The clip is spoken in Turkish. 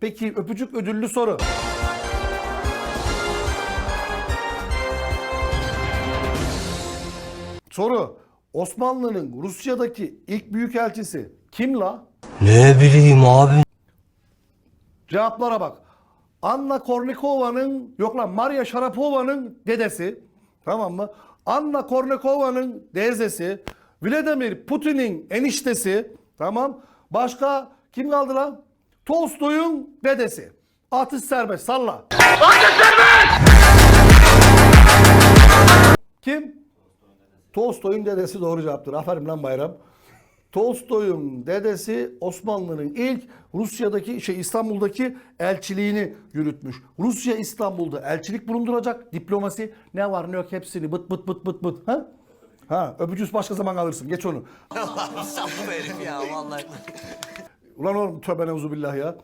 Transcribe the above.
Peki öpücük ödüllü soru. Soru. Osmanlı'nın Rusya'daki ilk büyükelçisi kim la? Ne bileyim abi. Cevaplara bak. Anna Kornikova'nın yok lan Maria Sharapova'nın dedesi. Tamam mı? Anna Kornikova'nın teyzesi. Vladimir Putin'in eniştesi. Tamam. Başka kim kaldı lan? Tolstoy'un dedesi. Atış serbest salla. Atış serbest! Kim? Tolstoy'un dedesi doğru cevaptır. Aferin lan Bayram. Tolstoy'un dedesi Osmanlı'nın ilk Rusya'daki şey İstanbul'daki elçiliğini yürütmüş. Rusya İstanbul'da elçilik bulunduracak. Diplomasi ne var ne yok hepsini bıt bıt bıt bıt bıt. Ha? Ha öpücüğüz başka zaman alırsın. Geç onu. Saplı herif ya vallahi. Ulan oğlum tövbe neuzubillah ya.